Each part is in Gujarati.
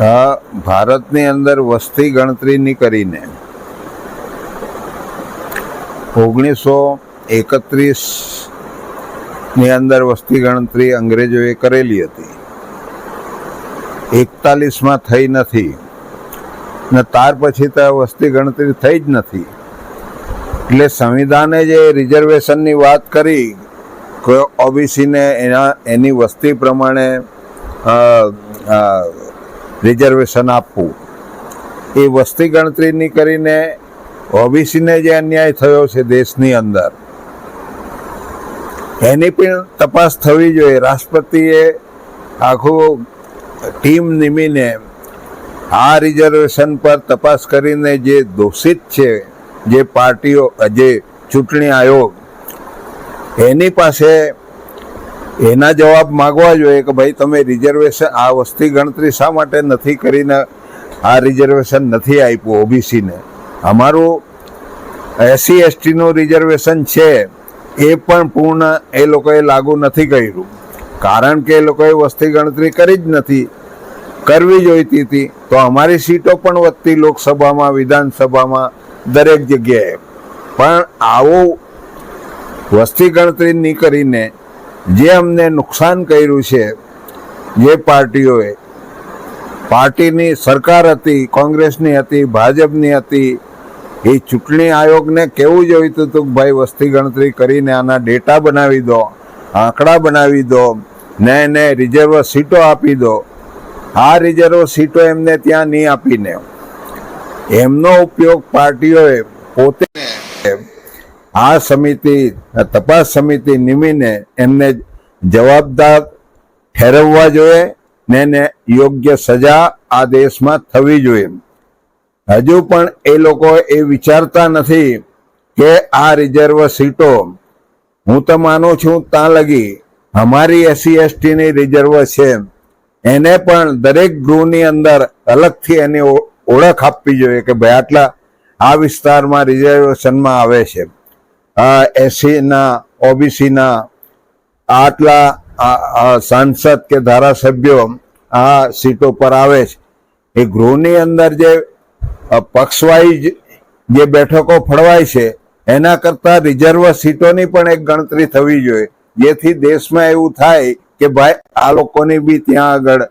ભારતની અંદર વસ્તી ગણતરીની કરીને ઓગણીસો એકત્રીસની અંદર વસ્તી ગણતરી અંગ્રેજોએ કરેલી હતી. એકતાલીસમાં થઈ નથી ને ત્યાર પછી તો વસ્તી ગણતરી થઈ જ નથી. એટલે સંવિધાને જે રિઝર્વેશનની વાત કરી ઓબીસીને એના, એની વસ્તી પ્રમાણે રિઝર્વેશન આપવું. એ વસ્તી ગણતરીની કરીને ઓબીસીને જે અન્યાય થયો છે દેશની અંદર, એની પણ તપાસ થવી જોઈએ. રાષ્ટ્રપતિએ આખું ટીમ નિમીને આ રિઝર્વેશન પર તપાસ કરીને જે દોષિત છે, જે પાર્ટીઓ, જે ચૂંટણી આયોગ, એની પાસે એના જવાબ માગવા જોઈએ કે ભાઈ, તમે રિઝર્વેશન આ વસ્તી ગણતરી શા માટે નથી કરીને આ રિઝર્વેશન નથી આપ્યું ઓબીસીને અમારું એસસી, એસટીનું રિઝર્વેશન છે, એ પણ પૂર્ણ એ લોકોએ લાગુ નથી કર્યું. કારણ કે એ લોકોએ વસ્તી ગણતરી કરી જ નથી. કરવી જોઈતી હતી. તો અમારી સીટો પણ વધતી લોકસભામાં, વિધાનસભામાં, દરેક જગ્યાએ. પણ આવું વસ્તી ગણતરી નહીં કરીને જે અમને નુકસાન કર્યું છે, જે પાર્ટીઓએ, પાર્ટીની સરકાર હતી, કોંગ્રેસની હતી, ભાજપની હતી, એ ચૂંટણી આયોગને કેવું જોઈતું હતું કે ભાઈ વસ્તી ગણતરી કરીને આના ડેટા બનાવી દો, આંકડા બનાવી દો, ને એને રિઝર્વ સીટો આપી દો. આ રિઝર્વ સીટો એમને ત્યાં નહીં આપીને. એમનો ઉપયોગ પાર્ટીઓએ પોતે આ સમિતિ તપાસ સમિતિ નિમીને એમને જવાબદાર ઠેરવવા જોઈએ ને એને યોગ્ય સજા આ દેશમાં થવી જોઈએ. હજુ પણ એ લોકો એ વિચારતા નથી કે આ રિઝર્વ સીટો, હું તો માનું છું ત્યાં લગી અમારી એસસી, એસટીની રિઝર્વ છે, એને પણ દરેક ગૃહની અંદર અલગથી એની ઓળખ આપવી જોઈએ કે ભાઈ આટલા આ વિસ્તારમાં રિઝર્વેશનમાં આવે છે. એસસીના ઓબીસીના આટલા સાંસદ કે ધારાસભ્યો આ સીટો પર આવે છે. એ ગૃહની અંદર જે અ, જે બેઠકો ફળવાય છે એના કરતા રિઝર્વ સીટોની પણ એક ગણતરી થવી જોઈએ. જેથી દેશમાં એવું થાય કે ભાઈ આ લોકોની બી ત્યાં આગળ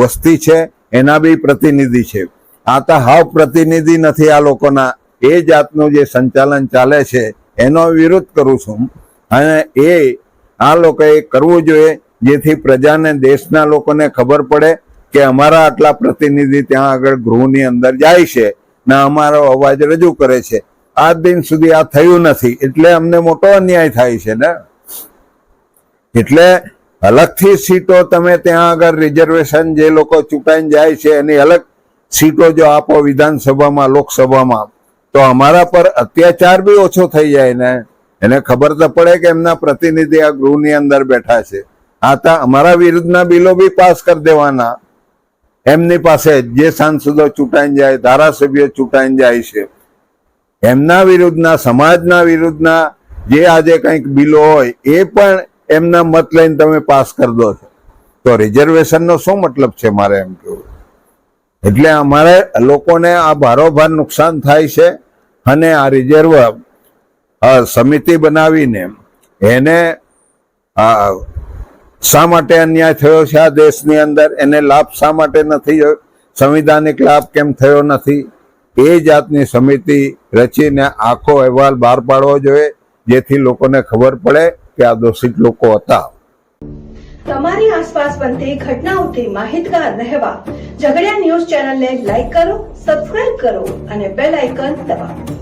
વસ્તી છે એના બી પ્રતિનિધિ છે. આ તો હાવ પ્રતિનિધિ નથી આ લોકોના. એ જાતનું જે સંચાલન ચાલે છે એનો વિરોધ કરું છું. અને એ આ લોકોએ કરવું જોઈએ જેથી પ્રજાને દેશના લોકોને ખબર પડે કે અમારા આટલા પ્રતિનિધિ ત્યાં આગળ ગૃહની અંદર જાય છે ને અમારો અવાજ રજૂ કરે છે. આ દિન સુધી આ થયું નથી. એટલે અમને મોટો અન્યાય થાય છે ને. એટલે અલગથી સીટો તમે ત્યાં આગળ રિઝર્વેશન જે લોકો ચૂંટાઈને જાય છે એની અલગ સીટો જો આપો વિધાનસભામાં, લોકસભામાં તો અમારા પર અત્યાચાર બી ઓછો થઈ જાય ને, એને ખબર તો પડે કે એમના પ્રતિનિધિ આ ગૃહની અંદર બેઠા છે. આ તો અમારા વિરુદ્ધના બિલો બી પાસ કરી દેવાના. એમની પાસે જે સાંસદો ચૂંટાઈને જાય, ધારાસભ્યો ચૂંટાઈને જાય છે. એમના વિરુદ્ધના, સમાજના વિરુદ્ધના જે આજે કંઈક બિલો હોય, એ પણ એમના મત લઈને તમે પાસ કરી દો છો. તો રિઝર્વેશનનો શું મતલબ છે મારે એમ કેવું? એટલે અમારે લોકોને આ ભારોભાર નુકસાન થાય છે. અને આ રિઝર્વ સમિતિ બનાવીને એને શા માટે અન્યાય થયો છે આ દેશની અંદર? એને લાભ શા માટે નથી? સંવિધાનિક લાભ કેમ થયો નથી? એ જાતની સમિતિ રચીને આખો અહેવાલ બહાર પાડવો જોઈએ, જેથી લોકોને ખબર પડે કે આ દોષિત લોકો હતા. તમારી આસપાસ બનતી ઘટનાઓથી માહિતગાર રહેવા ઝઘડિયા ન્યૂઝ ચેનલને લાઈક કરો, સબસ્ક્રાઇબ કરો અને બેલ આઇકન દબાવો.